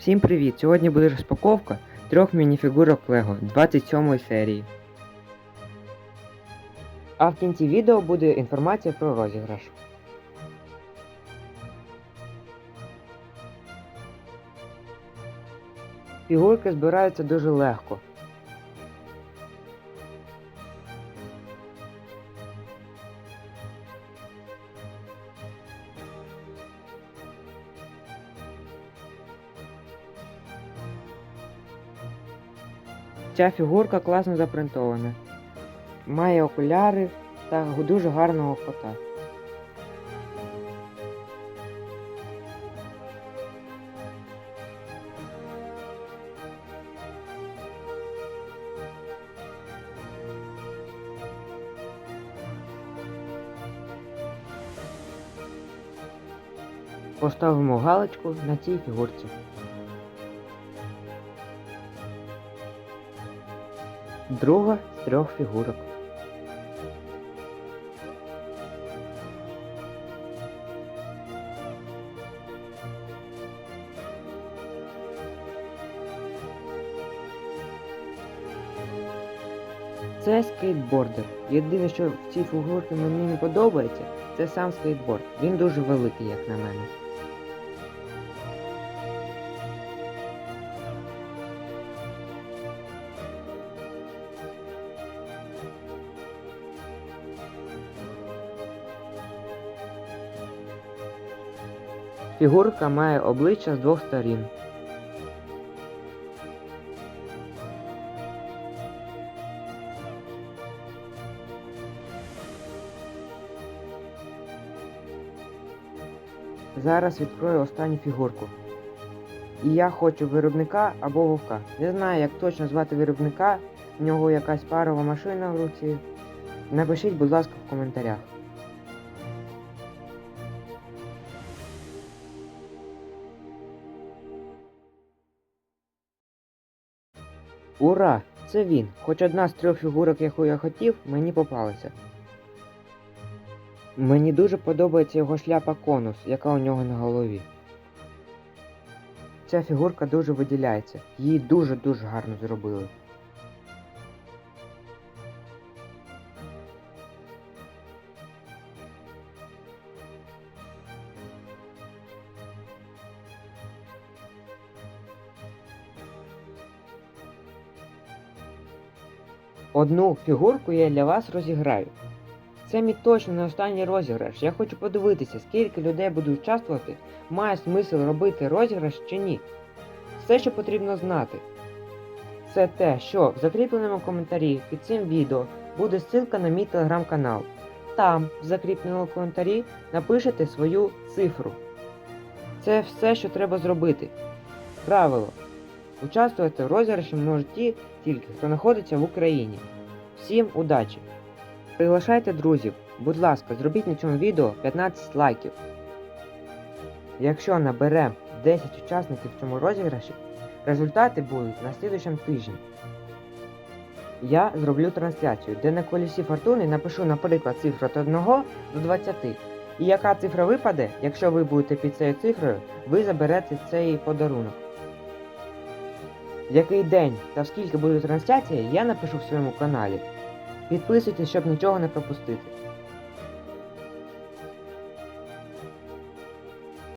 Всім привіт! Сьогодні буде розпаковка трьох мініфігурок Лего 27 серії. А в кінці відео буде інформація про розіграш. Фігурки збираються дуже легко. Ця фігурка класно запринтована. Має окуляри та дуже гарного кота. Поставимо галочку на цій фігурці. Друга з трьох фігурок. Це скейтбордер. Єдине, що в цій фігурці мені не подобається, це сам скейтборд. Він дуже великий, як на мене. Фігурка має обличчя з двох сторін. Зараз відкрою останню фігурку. І я хочу виробника або вовка. Не знаю, як точно звати виробника, в нього якась парова машина в руці. Напишіть, будь ласка, в коментарях. Ура! Це він! Хоч одна з трьох фігурок, яку я хотів, мені попалася. Мені дуже подобається його шляпа конус, яка у нього на голові. Ця фігурка дуже виділяється. Її дуже-дуже гарно зробили. Одну фігурку я для вас розіграю. Це мій точно не останній розіграш. Я хочу подивитися, скільки людей буде участвувати, має смисл робити розіграш чи ні. Все, що потрібно знати, це те, що в закріпленому коментарі під цим відео буде ссылка на мій телеграм-канал. Там, в закріпленому коментарі, напишете свою цифру. Це все, що треба зробити. Правило. Участвувати в розіграші можуть ті тільки, хто знаходиться в Україні. Всім удачі! Приглашайте друзів. Будь ласка, зробіть на цьому відео 15 лайків. Якщо наберемо 10 учасників в цьому розіграші, результати будуть на слідуючому тижні. Я зроблю трансляцію, де на колісі фортуни напишу, наприклад, цифру від 1 до 20. І яка цифра випаде, якщо ви будете під цією цифрою, ви заберете цей подарунок. Який день та скільки буде трансляція, я напишу в своєму каналі. Підписуйтесь, щоб нічого не пропустити.